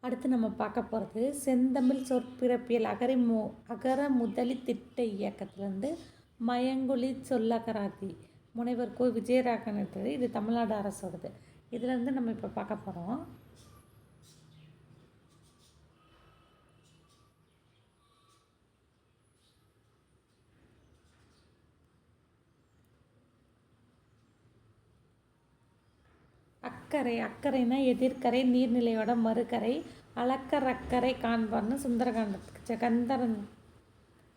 அடுத்து நம்ம பார்க்க போகிறது செந்தமிழ் சொற்பிறப்பியல் அகரி மு அகர முதலி திட்ட இயக்கத்திலேருந்து மயங்குழி சொல்லகராதி. முனைவர் கோ. விஜயராகன் எடுத்தது. இது தமிழ்நாடு அரசோடது. இதுலேருந்து நம்ம இப்போ பார்க்க போகிறோம் அக்கறை அக்கறைனா எதிர்க்கரை நீர்நிலையோட மறுக்கரை அளக்கரக்கரை காண்பார்னு சுந்தரகாண்டத்துக்கு ச- கந்தரன்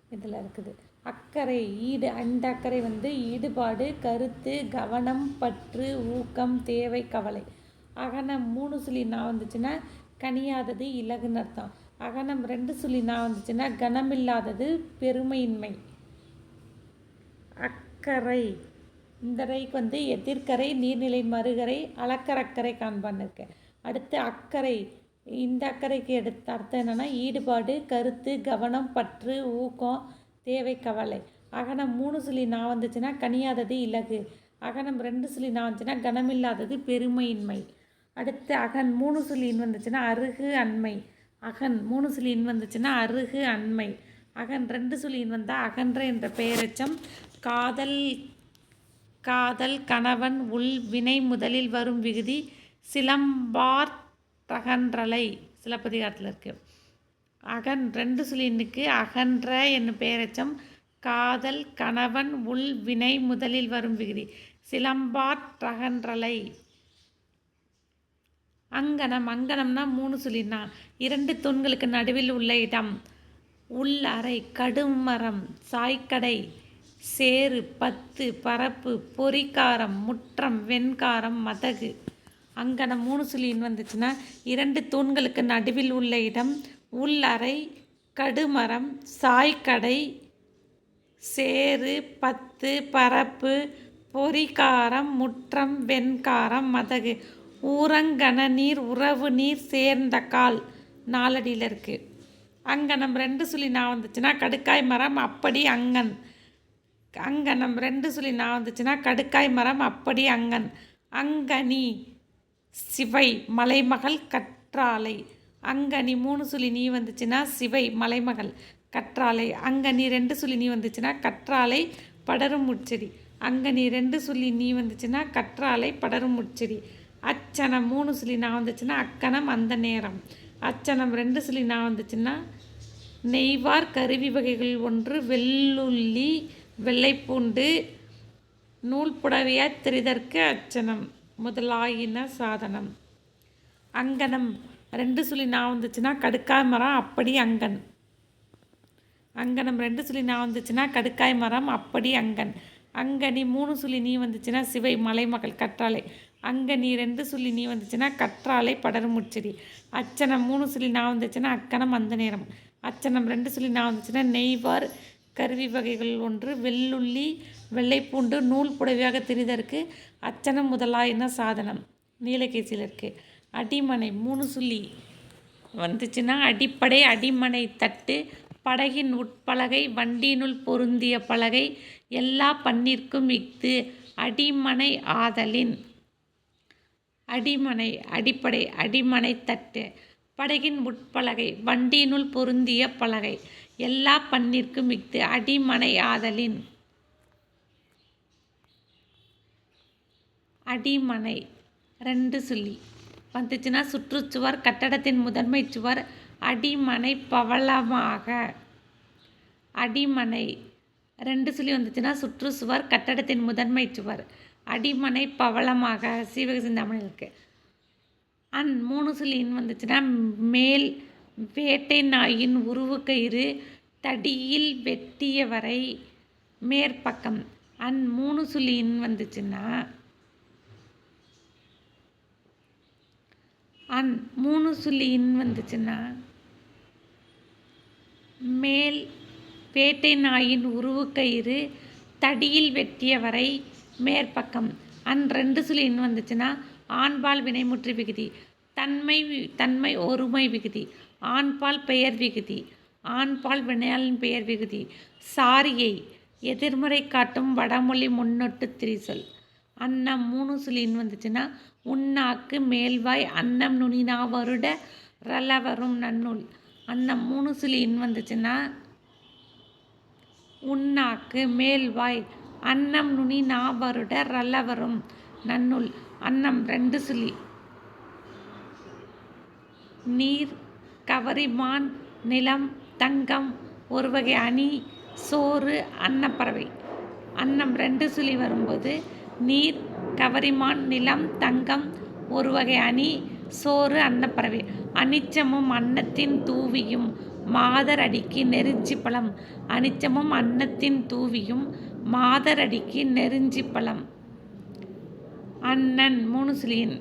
இதில் இருக்குது. அக்கறை ஈடு அந்த அக்கறை வந்து ஈடுபாடு கருத்து கவனம் பற்று ஊக்கம் தேவை கவலை. அகனம் மூணு சுழி நான் வந்துச்சுன்னா கனியாதது இலகுன்னு அர்த்தம் அகனம் ரெண்டு சுழி நான் வந்துச்சுன்னா கனமில்லாதது பெருமையின்மை. அக்கறை இந்த ரைக்கு வந்து எதிர்க்கரை நீர்நிலை மறுகரை அலக்கரக்கரை காண்பான்னு இருக்கேன் அடுத்து அக்கறை இந்த அக்கறைக்கு எடுத்த அர்த்தம் என்னென்னா ஈடுபாடு கருத்து கவனம் பற்று ஊக்கம் தேவை கவலை. அகனம் மூணு சுழி நான் வந்துச்சுன்னா கனியாதது இலகு. அகனம் ரெண்டு சுழி நான் வந்துச்சுன்னா கனமில்லாதது பெருமையின்மை. அடுத்து அகன் மூணு சுழின்னு வந்துச்சுன்னா அருகு அண்மை. அகன் மூணு சுழின்னு வந்துச்சுன்னா அருகு அண்மை. அகன் ரெண்டு சுழியின் வந்தால் அகன்ற என்ற பெயரச்சம் காதல் காதல் கணவன் உள் வினை முதலில் வரும் விகுதி சிலம்பார் தகன்றலை. சிலப்பதிகாரத்தில் இருக்கு. அகன் ரெண்டு சுழினுக்கு அகன்ற என்னும் பெயரச்சம் காதல் கணவன் உள் வினை முதலில் வரும் விகுதி சிலம்பார் தகன்றலை. அங்கனம் அங்கனம்னா மூணு சொல்லினா இரண்டு தூண்களுக்கு நடுவில் உள்ள இடம். உள் அறை கடுமரம் சாய்க்கடை. சேறு பத்து பரப்பு பொறிக்காரம் முற்றம் வெண்காரம் மதகு. அங்கனம் மூணு சுழின்னு வந்துச்சுன்னா இரண்டு தூண்களுக்கு நடுவில் உள்ள இடம் உள்ளறை கடுமரம் சாய்க்கடை சேறு பத்து பரப்பு பொறிகாரம் முற்றம் வெண்காரம் மதகு. ஊரங்கன நீர் உறவு நீர் சேர்ந்த கால் நாலடியில் இருக்குது அங்கனம் ரெண்டு சுழி நான் வந்துச்சுன்னா கடுக்காய் மரம் அப்படி அங்கன். அங்கனம் ரெண்டு சொல்லி நான் வந்துச்சுன்னா கடுக்காய் மரம் அப்படி அங்கன். அங்கனி சிவை மலைமகள் கற்றாலை அங்கனி மூணு சுழி நீ வந்துச்சுன்னா சிவை மலைமகள் கற்றாலை அங்கனி ரெண்டு சொல்லி நீ வந்துச்சுன்னா கற்றாழை படரும் முட்செடி அங்கனி ரெண்டு சொல்லி நீ வந்துச்சுன்னா கற்றாழை படரும் முட்செடி அச்சனம் மூணு சுழி நான் வந்துச்சுன்னா அக்கணம் அந்த நேரம். அச்சனம் ரெண்டு சொல்லி நான் வந்துச்சுன்னா நெய்வார் கருவி வகைகள் ஒன்று வெள்ளுள்ளி வெள்ளைப்பூண்டு நூல் புடவையாய் திரிதற்கு அச்சனம் முதலாயின சாதனம். அங்கனம் ரெண்டு சுழி நான் வந்துச்சுன்னா கடுக்காய் மரம் அப்படி அங்கன். அங்கனம் ரெண்டு சுழி நான் வந்துச்சுன்னா கடுக்காய் மரம் அப்படி அங்கன். அங்கனி மூணு சுழி நீ வந்துச்சுன்னா சிவை மலைமகள் கற்றாழை. அங்கனி ரெண்டு சுழி நீ வந்துச்சுன்னா கற்றாழை படரும் அச்சனம் மூணு சுழி நான் வந்துச்சுன்னா அக்கணம் அந்த நேரம். அச்சனம் ரெண்டு சுழி நான் வந்துச்சுன்னா நெய்வார் கருவி வகைகள் ஒன்று வெள்ளுள்ளி வெள்ளைப்பூண்டு நூல் புடவையாக திரிதற்கு அச்சனம் முதலாயின சாதனம். நீலகேசியில் இருக்குது அடிமனை மூணு சுள்ளி. வந்துச்சுன்னா அடிப்படை அடிமனை தட்டு படகின் உட்பலகை வண்டியினுள் பொருந்திய பலகை எல்லா பண்ணிற்கும் இஃது அடிமனை ஆதலின். அடிமனை அடிப்படை அடிமனை தட்டு படகின் உட்பலகை வண்டியினுள் பொருந்திய பலகை எல்லா பண்ணிற்கும் மிக்து அடிமனை ஆதலின். அடிமனை. ரெண்டு சொல்லி. வந்துச்சுன்னா சுற்றுச்சுவர் கட்டடத்தின் முதன்மை சுவர் அடிமனை பவளமாக. அடிமனை. ரெண்டு சொல்லி வந்துச்சுன்னா சுற்றுச்சுவர் கட்டடத்தின் முதன்மை சுவர் அடிமனை பவளமாக. சீவக சிந்தாமணி இருக்குது அன் மூணு சொல்லின்னு வந்துச்சுன்னா மேல் வேட்டை நாயின் உருவு கயிறு தடியில் வெட்டியவரை மேற்பக்கம். அன் மூணு சுழின்னு வந்துச்சுன்னா? அன் மூணு சுழின்னு வந்துச்சுன்னா? மேல் வேட்டை நாயின் உருவு கயிறு தடியில் வெட்டியவரை மேற்பக்கம். அன் ரெண்டு சுழின்னு வந்துச்சுன்னா ஆண்பால் வினைமுற்று விகுதி தன்மை தன்மை ஒருமை விகுதி. ஆண்பால் பெயர் விகுதி ஆண்பால் வினையாளின் பெயர் விகுதி. சாரியை எதிர்மறை காட்டும் வடமொழி முன்னொட்டு திரிசொல். அன்னம் மூணு சுழின்னு வந்துச்சுன்னா உண்ணாக்கு மேல்வாய் அன்னம் நுனினா வருட ரல வரும் நன்னூல். அன்னம் மூணு சொல்லின்னு வந்துச்சுன்னா உண்ணாக்கு மேல்வாய் அன்னம் நுனி நாவருட ரல வரும் நன்னூல். அன்னம் ரெண்டு சுழி. நீர் கவரிமான் நிலம் தங்கம் ஒரு வகை அணி சோறு அன்னப்பறவை. அன்னம் ரெண்டு சுழி வரும்போது நீர் கவரிமான் நிலம் தங்கம் ஒரு வகை அணி சோறு அன்னப்பறவை. அனிச்சமும் அன்னத்தின் தூவியும் மாதர் அடிக்கு நெருஞ்சி பழம். அனிச்சமும் அன்னத்தின் தூவியும் மாதர் அடிக்கு நெருஞ்சி பழம். அண்ணன் மூணு சுழியின்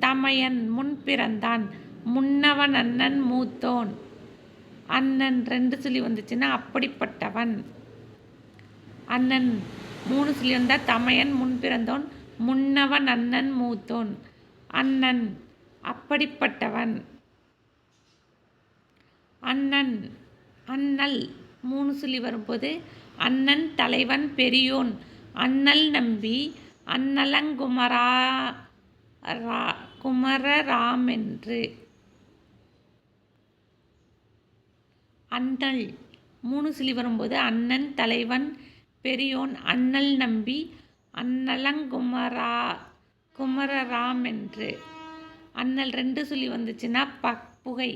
தமையன் முன் பிறந்தான். முன்னவன் அண்ணன் மூத்தோன். அண்ணன் ரெண்டு சொல்லி வந்துச்சுன்னா அப்படிப்பட்டவன். அண்ணன் மூணு சொல்லி வந்தால் தமையன் முன் பிறந்தோன் முன்னவன் அண்ணன் மூத்தோன். அண்ணன் அப்படிப்பட்டவன். அண்ணன் அண்ணல் மூணு சொல்லி வரும்போது அண்ணன் தலைவன் பெரியோன். அண்ணல் நம்பி அண்ணலங்குமரா ரா குமரராமென்று. அண்டல் மூணு சிலி வரும்போது அண்ணன் தலைவன் பெரியோன் அண்ணல் நம்பி அண்ணலங்குமரா குமரராம் என்று அண்ணல் ரெண்டு சொல்லி வந்துச்சுன்னா ப புகை.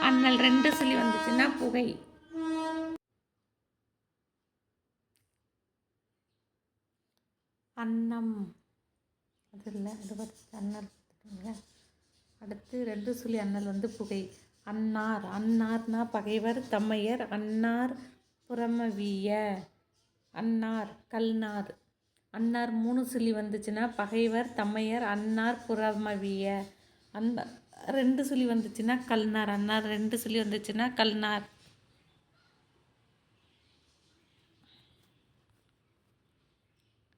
அண்ணல் ரெண்டு சொல்லி வந்துச்சுன்னா புகை. அன்னம். அது இல்லை அது பார்த்து அண்ணல். அடுத்து ரெண்டு சொல்லி அண்ணல் வந்து புகை. அன்னார் அன்னார்னா பகைவர் தம்மையர் அன்னார் புறமவிய. அன்னார் கல்நார். அன்னார் மூணு சொல்லி வந்துச்சுன்னா பகைவர் தம்மையர் அன்னார் புறமவிய. அந்த ரெண்டு சொல்லி வந்துச்சுன்னா கல்நார் அன்னார் ரெண்டு சொல்லி வந்துச்சுன்னா கல்நார்.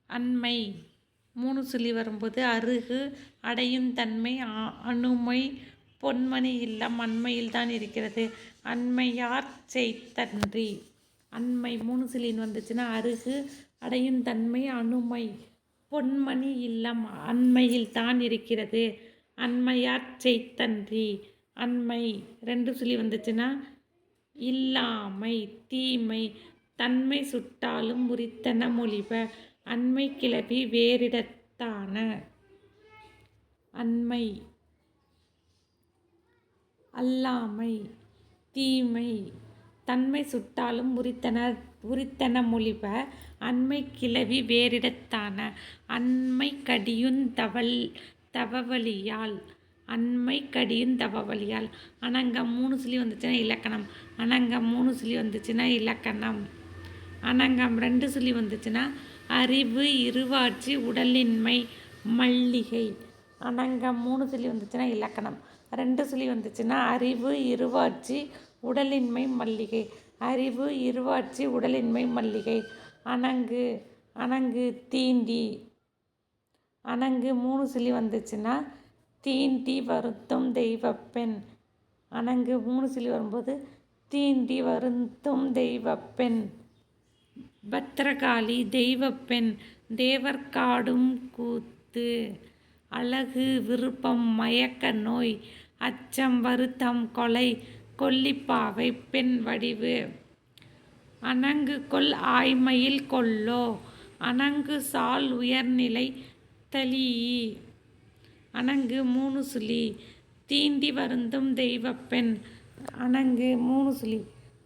அண்மை மூணு சொல்லி வரும்போது அருகு அடையும் தன்மை அ- அணுமை பொன்மணி இல்லம் அண்மையில் தான் இருக்கிறது. அண்மையார் செய்தன்றி. அண்மை மூணு சிலின் வந்துச்சுன்னா அருகு அடையும் தன்மை அணுமை. பொன்மணி இல்லம் அண்மையில் தான் இருக்கிறது. அண்மையார் செய்தன்றி. அண்மை ரெண்டு சொல்லி வந்துச்சுன்னா இல்லாமை தீமை. தன்மை சுட்டாலும் உரித்தன மொழிப. அண்மை கிளவி வேறிடத்தான. அண்மை அல்லாமை தீமை தன்மை சுட்டாலும் உரித்தன உரித்தன மொழிப அண்மை கிளவி வேறிடத்தான அண்மை கடியுந் தவல் தவவழியால் அண்மை கடியுந் தவவழியால். அனங்கம் மூணு சொல்லி வந்துச்சுன்னா இலக்கணம். அனங்கம் மூணு சொல்லி வந்துச்சுன்னா இலக்கணம். அனங்கம் ரெண்டு சொல்லி வந்துச்சுன்னா அறிவு இருவாட்சி உடலின்மை மல்லிகை. அனங்கம் மூணு சொல்லி வந்துச்சுன்னா இலக்கணம். ரெண்டு சொல்லி வந்துச்சுன்னா அறிவு இருவாட்சி உடலின்மை மல்லிகை. அறிவு இருவாட்சி உடலின்மை மல்லிகை. அணங்கு அணங்கு தீண்டி. அணங்கு மூணு சிலி வந்துச்சுன்னா தீண்டி வருத்தும் தெய்வப்பெண். அணங்கு மூணு சிலி வரும்போது தீண்டி வருத்தும் தெய்வப்பெண். பத்திரகாளி தெய்வப்பெண். தேவர்காடும் கூத்து. அழகு விருப்பம் மயக்க நோய் அச்சம் வருத்தம் கொலை கொல்லிப்பாவை பெண் வடிவு. அணங்கு கொல் ஆய்மையில் கொல்லோ அணங்கு சால் உயர்நிலை தளீ அணங்கு மூணு சுழி தீண்டி வருந்தும் தெய்வப்பெண். அணங்கு மூணு சுழி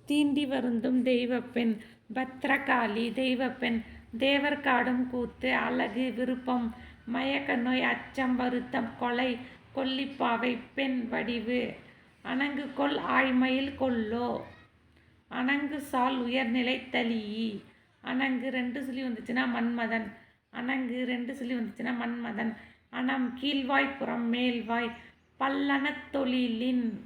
தீண்டி வருந்தும் தெய்வப்பெண். பத்ரகாளி தெய்வப்பெண். தேவர் காடும் கூத்து அழகு விருப்பம் மயக்க நோய் அச்சம் வருத்தம் கொலை கொல்லிப்பாவை பெண் வடிவு. அணங்கு கொல் ஆழ்மையில் கொல்லோ. அணங்கு சால் உயர்நிலை தளி அணங்கு ரெண்டு சொல்லி வந்துச்சுன்னா மன்மதன். அணங்கு ரெண்டு சொல்லி வந்துச்சுன்னா மன்மதன். அணம் கீழ்வாய் புறம் மேல்வாய் பல்லன தொழிலின்.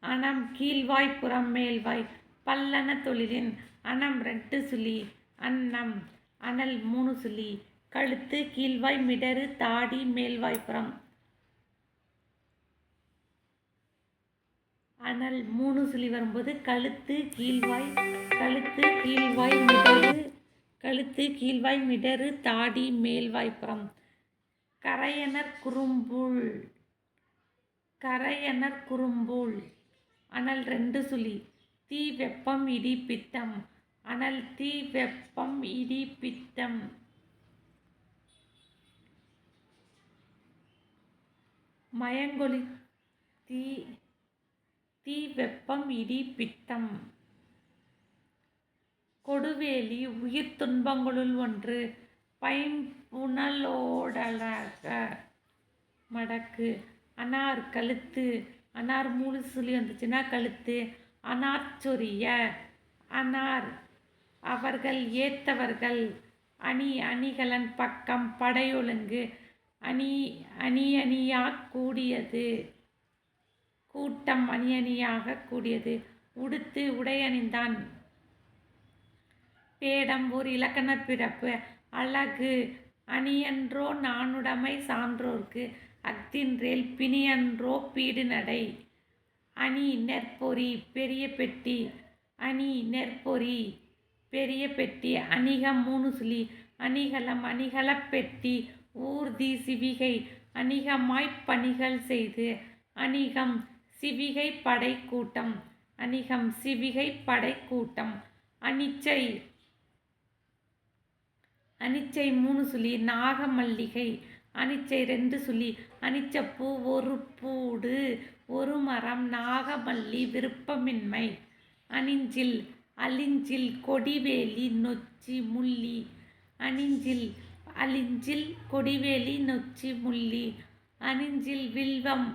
அணம் கீழ்வாய் புறம் மேல்வாய் பல்லன தொழிலின். அணம் ரெண்டு சுழி அன்னம் அனல் மூணு சுழி கழுத்து கீழ்வாய் மிடறு தாடி மேல்வாய்ப்புறம் அனல் மூணு சுழி வரும்போது கழுத்து கீழ்வாய் கழுத்து கீழ்வாய் மிடறு கழுத்து கீழ்வாய் மிடறு தாடி மேல்வாய்ப்புறம் கரையனர் குறும்புள். கரையனர் குறும்புள். அனல் ரெண்டு சுழி தீ வெப்பம் இடி பித்தம். அனல் தீ வெப்பம் இடி பித்தம். மயங்கொளி தீ தீ வெப்பம் இடி பித்தம். கொடுவேலி உயிர் துன்பங்களுள் ஒன்று பைம்புணலோடலக மடக்கு. அனார் கழுத்து அனார் மூணு சுழி வந்துச்சுன்னா கழுத்து. அனார் சொரிய அனார் அவர்கள் ஏத்தவர்கள். அணி அணிகலன் பக்கம் படையொழுங்கு. அணி அணி அணியாக கூடியது. கூட்டம் அணி அணியாக கூடியது. உடுத்து உடையணிந்தான். பேடம் ஒரு இலக்கண பிறப்பு. அழகு அணியன்றோ நானுடைமை சான்றோர்க்கு. அக்தின்றேல் பிணியன்றோ பீடு நடை அணி நெற்பொறி பெரிய பெட்டி. அணி நெற்பொறி பெரிய பெட்டி. அணிகம் மூணு சுழி. அணிகலம் அணிகலப் பெட்டி. ஊர்தி சிவிகை அணிகமாய்ப் பணிகள் செய்து அணிகம் சிவிகை படை கூட்டம் அணிகம் சிவிகை படை கூட்டம். அனிச்சை அனிச்சை மூணு சுழி நாகமல்லிகை. அனிச்சை ரெண்டு சுழி அனிச்சப்பூ ஒரு பூடு ஒரு மரம் நாகமல்லி விருப்பமின்மை. அணிஞ்சில் அலிஞ்சில் கொடிவேலி நொச்சி முள்ளி. அணிஞ்சில் அலிஞ்சில் கொடிவேலி நொச்சி முள்ளி அணிஞ்சில் வில்வம்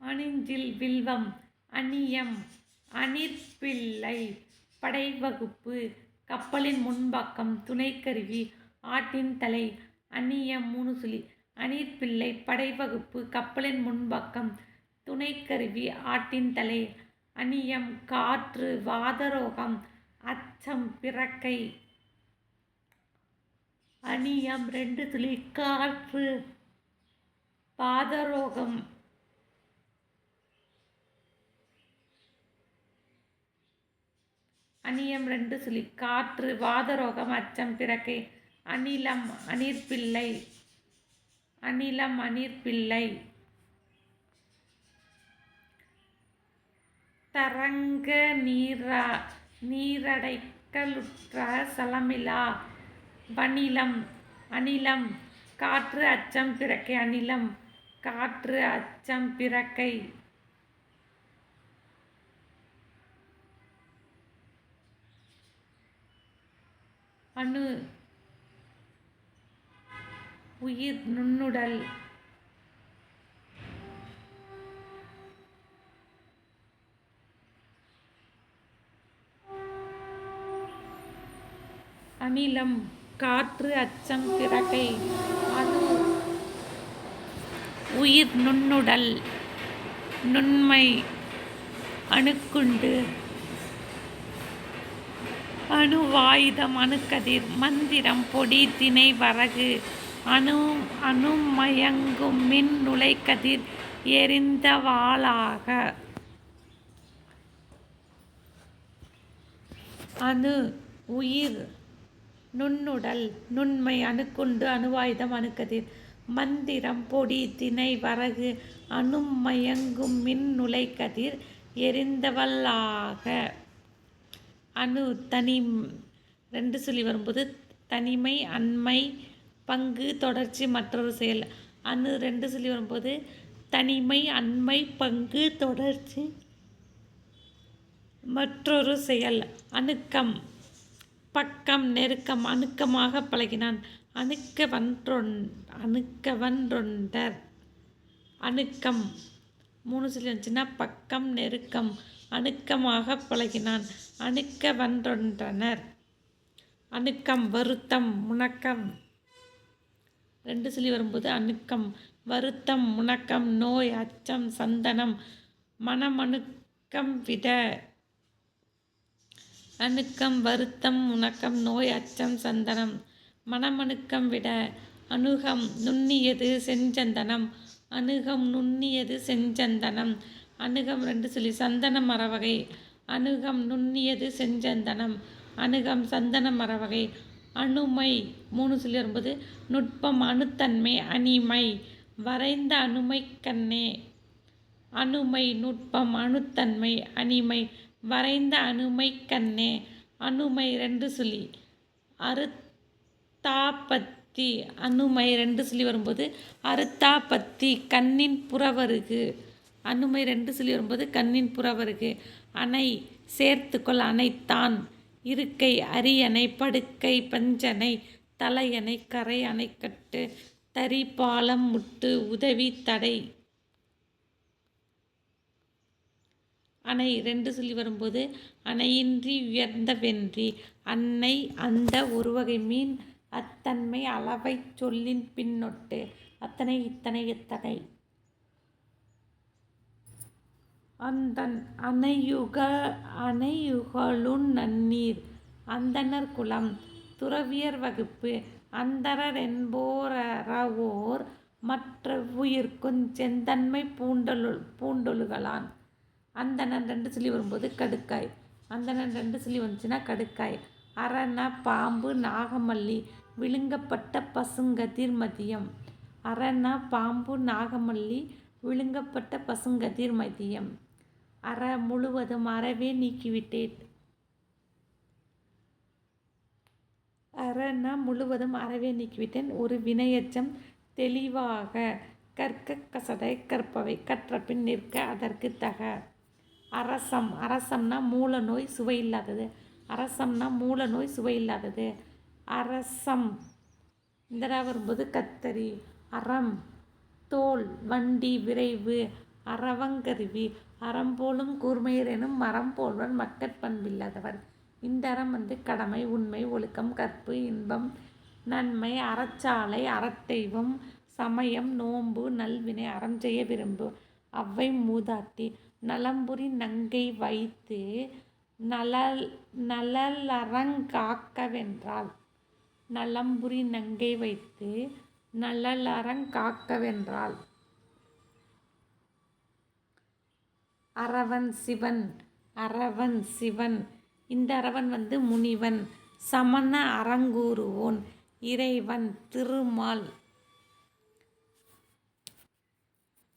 அணிஞ்சில் வில்வம் அணியம் அணிற்பிள்ளை படைவகுப்பு கப்பலின் முன்பக்கம் துணைக்கருவி ஆட்டின் தலை அணியம் மூணு சுழி அணிற்பிள்ளை படைவகுப்பு கப்பலின் முன்பக்கம் துணைக்கருவி ஆட்டின் தலை அணியம் காற்று வாதரோகம் அச்சம் பிறக்கை. அணியம் ரெண்டு துளி காற்று பாதரோகம். அணியம் ரெண்டு சுழி காற்று வாதரோகம் அச்சம் பிறக்கை. அணிலம் அணிர்பிள்ளை அணிலம் அணிர்பிள்ளை தரங்க நீரா நீரடைக்கலுற்ற சலமிலா. வணிலம் அணிலம் காற்று அச்சம் பிறக்கை அணிலம் காற்று அச்சம் பிறக்கை. அணு உயிர் நுண்ணுடல் அமிலம் காற்று அச்சம் கிறகை அது உயிர் நுண்ணுடல் நுண்மை அணுக்குண்டு அணுவாயுதம் அணுக்கதிர் மந்திரம் பொடி திணை வரகு அணு அணுமயங்கும் மின் நுழைக்கதிர் எரிந்தவாளாக அணு உயிர் நுண்ணுடல் நுண்மை அணுக்குண்டு அணுவாயுதம் அணுக்கதிர் மந்திரம் பொடி திணை வரகு அணுமயங்கும் மின் நுழைக்கதிர் எரிந்தவல்லாக. அணு தனி ரெண்டு சொல்லி வரும்போது தனிமை அண்மை பங்கு தொடர்ச்சி மற்றொரு செயல். அணு ரெண்டு சொல்லி வரும்போது தனிமை அண்மை பங்கு தொடர்ச்சி மற்றொரு செயல். அணுக்கம். பக்கம் நெருக்கம் அணுக்கமாக பழகினான். அணுக்கவன்றொன் அணுக்கவன்றொண்டர் அணுக்கம். மூணு சொல்லி வந்துச்சுன்னா பக்கம் நெருக்கம் அணுக்கமாக பழகினான். அணுக்க வன்றொன்றனர். அணுக்கம் வருத்தம் முணக்கம். ரெண்டு சொல்லி வரும்போது அணுக்கம் வருத்தம் முணக்கம் நோய் அச்சம் சந்தனம் மனமணுக்கம் விட அணுக்கம் வருத்தம் உணக்கம் நோய் அச்சம் சந்தனம். மனமணுக்கம் விட அணுகம் நுண்ணியது செஞ்சந்தனம். அணுகம் நுண்ணியது செஞ்சந்தனம். அணுகம் ரெண்டு சொல்லி சந்தன மரவகை அணுகம் நுண்ணியது செஞ்சந்தனம். அணுகம் சந்தன மரவகை அணுமை மூணு சொல்லி வரும்போது நுட்பம் அணுத்தன்மை அணிமை. வரைந்த அணுமை கண்ணே. அணுமை நுட்பம் அணுத்தன்மை அணிமை. வரைந்த அனுமை கண்ணே. அனுமை ரெண்டு சொல்லி அறுத்தாப்பத்தி அனுமை ரெண்டு சொல்லி வரும்போது அறுத்தாப்பத்தி கண்ணின் புறவருகு. அனுமை ரெண்டு சொல்லி வரும்போது கண்ணின் புறவருகு. அணை சேர்த்துக்கொள் அணைத்தான். இருக்கை அரியணை படுக்கை பஞ்சனை தலையணை கரை அணைக்கட்டு தறி பாலம் முட்டு உதவி தடை. அணை ரெண்டு சொல்லி வரும்போது அணையின்றி உயர்ந்த வென்றி அன்னை அந்த ஒரு வகை மீன் அத்தன்மை அளவை சொல்லின் பின்னொட்டு அத்தனை இத்தனை எத்தனை. அந்தன் அணையுக அணையுகளுன் நன்னீர் அந்தணர் குலம் துறவியர் வகுப்பு அந்தரர் என்போரவோர் மற்ற உயிர்க்கும் செந்தன்மை பூண்டொழு பூண்டொழுகலான். அந்தணன் ரெண்டு சொல்லி வரும்போது கடுக்காய். அந்தணன் ரெண்டு சொல்லி வந்துச்சுன்னா கடுக்காய். அரண பாம்பு நாகமல்லி விழுங்கப்பட்ட பசுங்கதிர் மதியம். அரண பாம்பு நாகமல்லி விழுங்கப்பட்ட பசுங்கதிர் மதியம். அற முழுவதும் அறவே நீக்கிவிட்டேன். அறன்னா முழுவதும் அறவே நீக்கிவிட்டேன். ஒரு வினையச்சம் தெளிவாக கற்க கசடை கற்பவை. கற்ற பின் நிற்க அதற்கு தக. அரசம். அரசம்னா மூல நோய் சுவை இல்லாதது அரசம்னா மூல நோய் சுவை இல்லாதது அரசம். இந்தரா வரும்போது கத்தரி அறம் தோல் வண்டி விரைவு அறவங்கருவி அறம் போலும் கூர்மையரெனும் மரம் போல்வன் மக்கட்பண்பில்லாதவர் இந்த அறம் வந்து கடமை உண்மை ஒழுக்கம் கற்பு இன்பம் நன்மை அறச்சாலை அறத்தெய்வம் சமயம் நோன்பு நல்வினை அறம் செய்ய விரும்பு. அவ்வை மூதாட்டி நலம்புரி நங்கை வைத்து நலல் நலலறங்காக்கவென்றாள் நலம்புரி நங்கை வைத்து நலலறங்காக்கவென்றாள் அரவன் சிவன் அரவன் சிவன். இந்த அரவன் வந்து முனிவன். சமண அறங்கூறுவோன் இறைவன் திருமால்.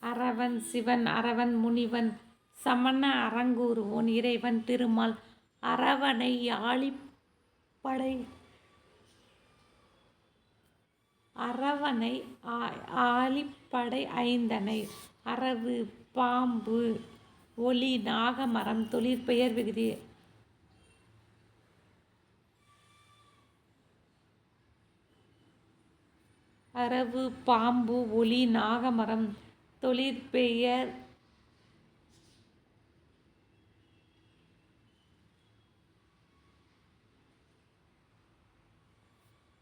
அரவன் சிவன் அரவன் முனிவன். சமண அறங்கூறுவோன் இறைவன் திருமால் அரவணை ஆழிப்படை அரவணை ஆழிப்படை ஐந்தனை அரவு பாம்பு ஒளி நாகமரம் தொழிற்பெயர் விகுதி. அரவு பாம்பு ஒளி நாகமரம் தொழிற்பெயர்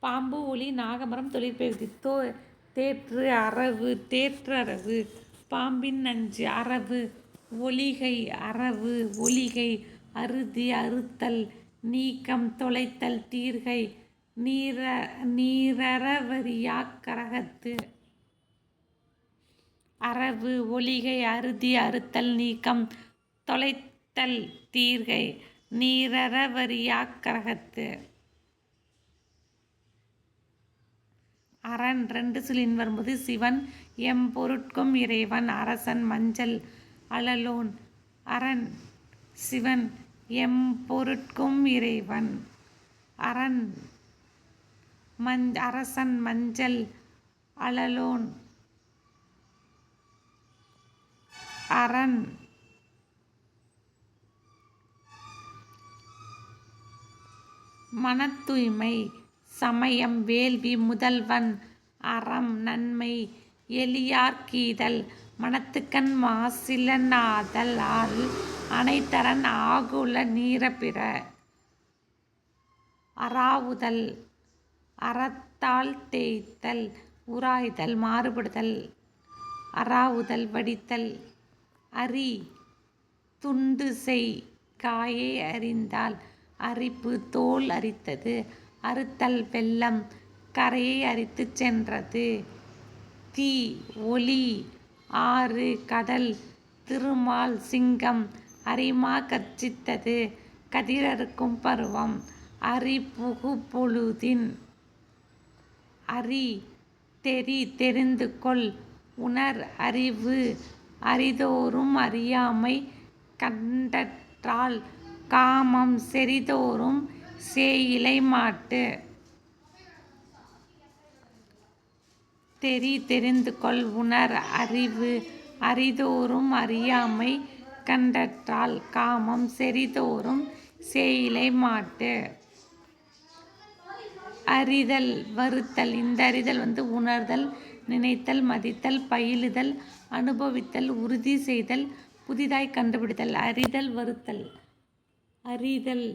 பாம்பு ஒளி நாகமரம் தொழிற்பயிற்சி தோ தேற்று அரவு தேற்றரவு. பாம்பின் நஞ்சு அரவு. ஒலிகை அரவு. ஒலிகை அறுதி அறுத்தல். நீக்கம் தொலைத்தல் தீர்கை. நீர நீரறவரியாக் கரகத்து அரவு ஒலிகை அறுதி அறுத்தல் நீக்கம் தொலைத்தல் தீர்கை. நீரறவரியாக் அரண் ரெண்டு சிலின் வரும்போது சிவன் எம் பொருட்கும் இறைவன் அரசன் மஞ்சள் அழலோன். அரண் சிவன் எம் பொருட்கும் இறைவன் அரண் மஞ் அரசன் மஞ்சள் அழலோன். அரண் மனத்தூய்மை சமயம் வேள்வி முதல்வன் அறம் நன்மை எளியார்க்கீதல். மனத்துக்கண் மாசிலனாதல் ஆறு அனைத்தரன் ஆகுல நீரபிற. அறாவுதல் அறத்தால் தேய்த்தல் உராய்தல் மாறுபடுதல். அறாவுதல் வடித்தல் அரி துண்டு செய் காயை அறிந்தால் அரிப்பு தோல் அரித்தது. அறுத்தல் வெள்ளம் கரையை அரித்துச் சென்றது. தீ ஒளி ஆறு கடல் திருமால் சிங்கம் அரிமா கர்ச்சித்தது கதிரறுக்கும் பருவம் அறிபுகு பொழுதின். அரி தெரி தெரிந்து கொள் உணர் அறிவு அறிதோறும் அறியாமை கண்டற்றால். காமம் செறிதோறும் சேயிலை மாட்டு தெரி தெரிந்து கொள் உணர் அறிவு அறிதோறும் அறியாமை கண்டற்றால் காமம் செறிதோறும் சேயிலை மாட்டு அறிதல் வருத்தல் இந்த அறிதல் வந்து உணர்தல் நினைத்தல் மதித்தல் பயிலுதல் அனுபவித்தல் உறுதி செய்தல் புதிதாய் கண்டுபிடித்தல் அறிதல் வருத்தல். அறிதல்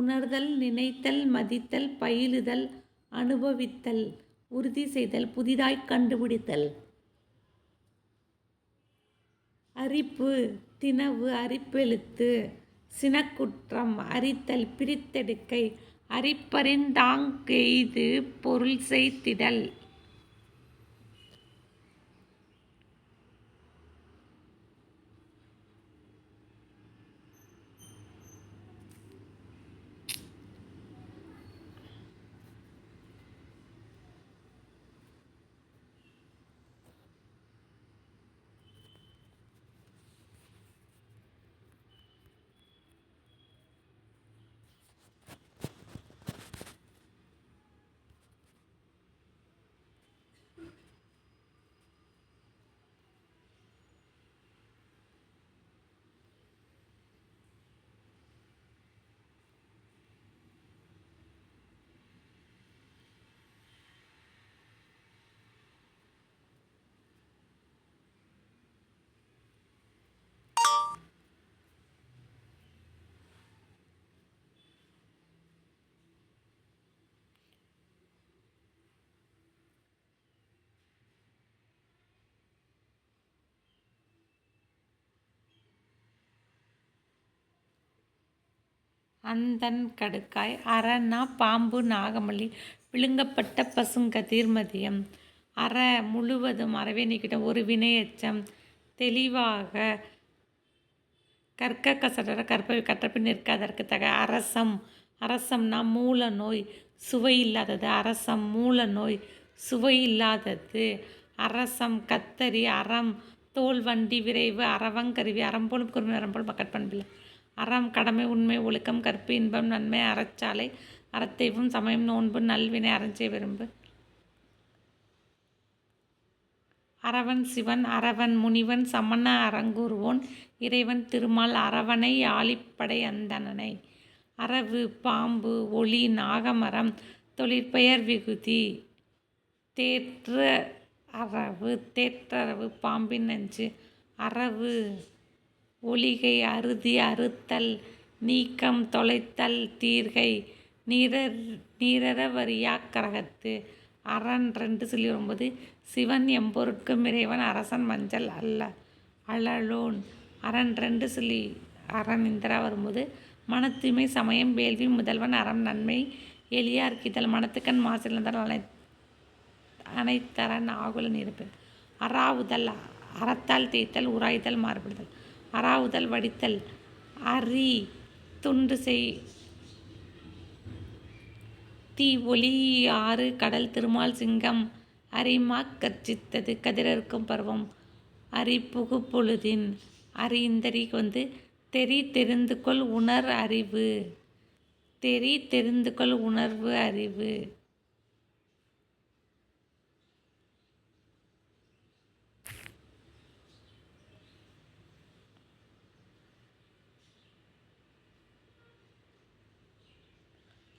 உணர்தல் நினைத்தல் மதித்தல் பயிலுதல் அனுபவித்தல் உறுதி செய்தல் புதிதாய் கண்டுபிடித்தல். அரிப்பு தினவு அரிப்பெழுத்து சினக்குற்றம் அரித்தல் பிரித்தெடுக்கை அரிப்பறிந்தாங்கெய்து பொருள் செய்திடல். அந்தன் கடுக்காய் அறன்னா பாம்பு நாகமல்லி விழுங்கப்பட்ட பசுங்கதிர் மதியம். அற முழுவதும் அறவே நீக்கிட்ட ஒரு வினையச்சம். தெளிவாக கற்க கசடர கற்பவை கற்றப்பின் நிற்காதற்கு தக அரசம். அரசம்னா மூல நோய் சுவை இல்லாதது அரசம் மூல நோய் சுவை இல்லாதது அரசம் கத்தரி அறம். தோல் வண்டி விரைவு அரவங்கருவி அறம்போலும் குருமி அறம்போலும் மக்கட்பண்பில்லை அறம் கடமை உண்மை ஒழுக்கம் கற்பு இன்பம் நன்மை அறச்சாலை அறத்தெய்வம் சமயம் நோன்பு நல்வினை அறஞ்சே விரும்பு. அரவன் சிவன் அரவன் முனிவன் சமண அரங்கூர்வோன் இறைவன் திருமால் அரவனை ஆழிப்படை அந்தணனை. அரவு பாம்பு ஒளி நாகமரம் தொழிற்பெயர் விகுதி. தேற்ற அரவு தேற்றரவு பாம்பின் நஞ்சு. அரவு ஒளிகை அறுதி அறுத்தல் நீக்கம் தொலைத்தல் தீர்கை நீரர் நீரறவரியா கரகத்து அரண் ரெண்டு சொல்லி வரும்போது சிவன் எம்பொருட்கும் இறைவன் அரசன் மஞ்சள் அல்ல அழலோன். அரண் ரெண்டு சொல்லி அரண் இந்திரா வரும்போது மனத்தூய்மை சமயம் வேள்வி முதல்வன் அறம் நன்மை எளியார்க்கிதழ் மனத்துக்கண் மாசிழந்தால் அனை அனைத்தரன் ஆகுலன் இருப்பேன். அறாவுதல் அறத்தால் தேய்த்தல் உராய்தல் மாறுபடுதல். அறாவுதல் வடித்தல். அரி துண்டு செய். தீ ஒளி ஆறு கடல் திருமால் சிங்கம். அரிமா கர்ச்சித்தது கதிரறுக்கும் பருவம். அரி புகு பொழுதின் அரி இந்தரிக்கு வந்து தெரி தெரிந்து கொள் உணர் அறிவு. தெரி தெரிந்து கொள் உணர்வு அறிவு.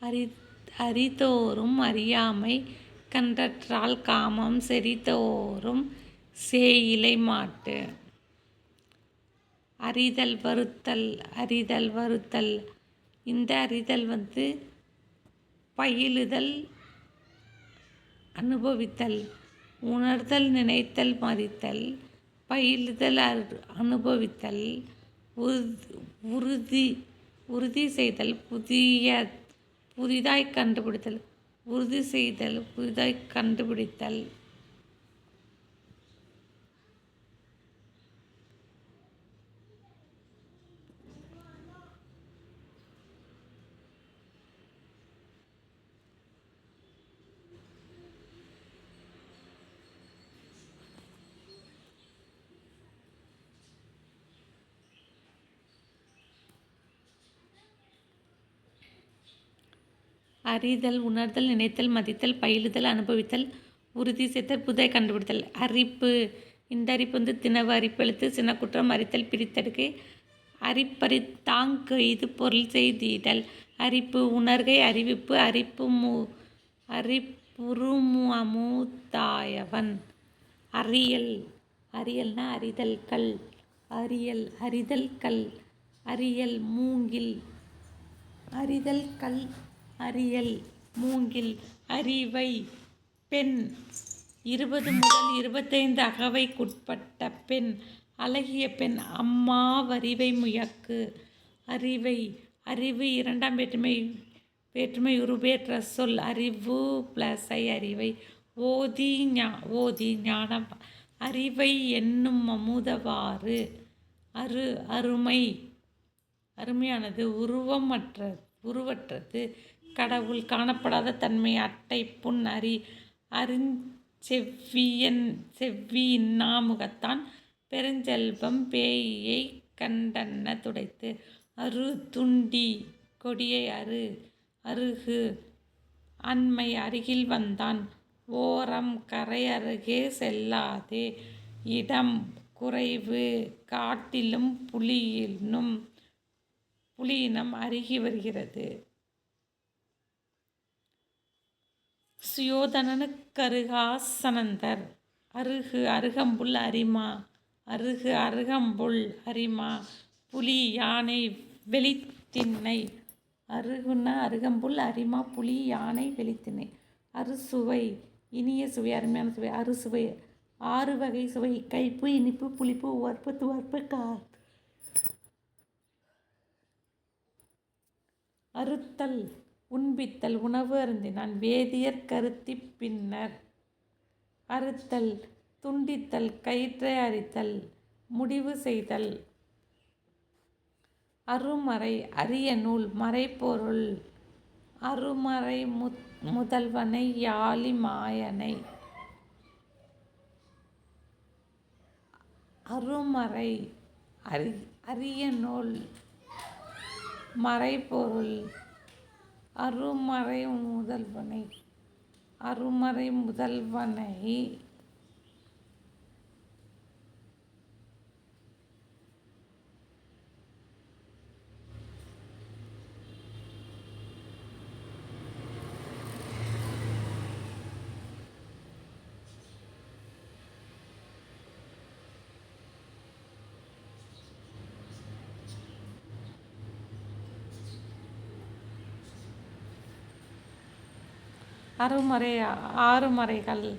அறி அறிதோறும் அறியாமை கன்றற்றால் காமம் செறிதோறும் சேயிலை மாட்டு. அறிதல் வருத்தல் அறிதல் வருத்தல். இந்த அறிதல் வந்து பயிலுதல் அனுபவித்தல் உணர்தல் நினைத்தல் மறித்தல் பயிலுதல் அனுபவித்தல். உறுதி உறுதி செய்தல் புதிய புதிதாய் கண்டுபிடித்தல் உறுதி செய்தல் புதிதாய் கண்டுபிடித்தல். அறிதல் உணர்தல் நினைத்தல் மதித்தல் பயிலுதல் அனுபவித்தல் உறுதி செய்தல் புதை கண்டுபிடித்தல். அரிப்பு இந்த அரிப்பு வந்து திணவு அரிப்பு எழுத்து அறித்தல் அரித்தல் பிரித்தடுக்கு. அரிப்பறி தாங்கு இது பொருள் செய்திடல். அரிப்பு உணர்கை அறிவிப்பு அரிப்பு மு அரிப்புருமு அமுதாயவன் அறியல். அறியல்னா அறிதல் கல் அறியல் அறிதல் கல் அறியல் மூங்கில். அறிதல் கல் அறியல் மூங்கில் அறிவை பெண். இருபது முதல் இருபத்தைந்து அகவைக்குட்பட்ட பெண். அழகிய பெண். அம்மா வரிவை முயக்கு. அறிவை அறிவு இரண்டாம் வேற்றுமை வேற்றுமை உருவேற்ற சொல். அறிவு ப்ளஸ் ஐ அறிவை. ஓதி ஞா ஓதி ஞானம். அறிவை என்னும் அமுதவாறு. அரு அருமை. அருமையானது. உருவமற்ற உருவற்றது. கடவுள் காணப்படாத தன்மை அட்டை புண் அறி அருஞ்செவ்வியன் செவ்வி இன்னாமுகத்தான் பெருஞ்செல்வம் பேயை கண்டன்ன துடைத்து. அரு துண்டி கொடியை அரு அருகு அண்மை அருகில் வந்தான். ஓரம் கரை அருகே செல்லாதே இடம் குறைவு காட்டிலும் புலியினும் புலியினம் அருகி வருகிறது. சுயோதனனு கருகாசனந்தர் அருகு அருகம்புல் அரிமா அருகு அருகம்புல் அரிமா புலி யானை வெளித்திண்ணை அருகுன்னா அருகம்புல் அரிமா புலி யானை வெளித்திண்ணை அறுசுவை இனிய சுவை அருமையான சுவை அறுசுவை. ஆறு வகை சுவை கைப்பு இனிப்பு புளிப்பு உவர்ப்பு துவர்ப்பு கார். அறுத்தல் உண்பித்தல் உணவு அருந்தினான் வேதியர் கருத்தி பின்னர். அறுத்தல் துண்டித்தல் கயிற்றை அரித்தல் முடிவு செய்தல். அருமறை அரிய நூல் மறைப்பொருள் அருமறை முத் முதல்வனை யாழி மாயனை. அருமறை அரி அரிய நூல் மறைப்பொருள் அருமறை முதல்வனை. அருமறை முதல்வனை அருமறை ஆறுமறைகள்.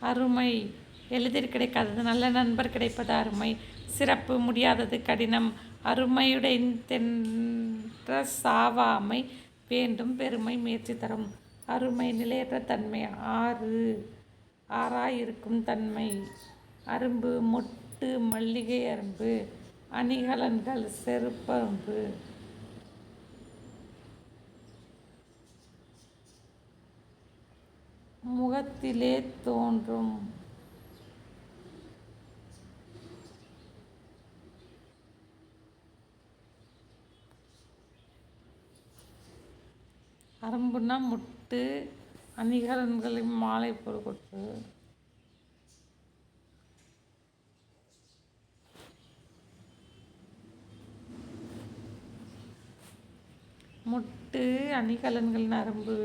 அருமை. எளிதில் கிடைக்காதது நல்ல நண்பர் கிடைப்பது அருமை. சிறப்பு முடியாதது கடினம். அருமையுடைந்தென்ற சாவாமை வேண்டும் பெருமை முயற்சி தரும். அருமை நிலையற்ற தன்மை ஆறு. ஆறாயிருக்கும் தன்மை. அரும்பு மொட்டு மல்லிகை அரும்பு. அணிகலன்கள் செருப்பரும்பு. முகத்திலே தோன்றும். அரும்புனா முட்டு அணிகலன்களின் மாலை பொருட்கொட்டு முட்டு அணிகலன்கள் நரம்பு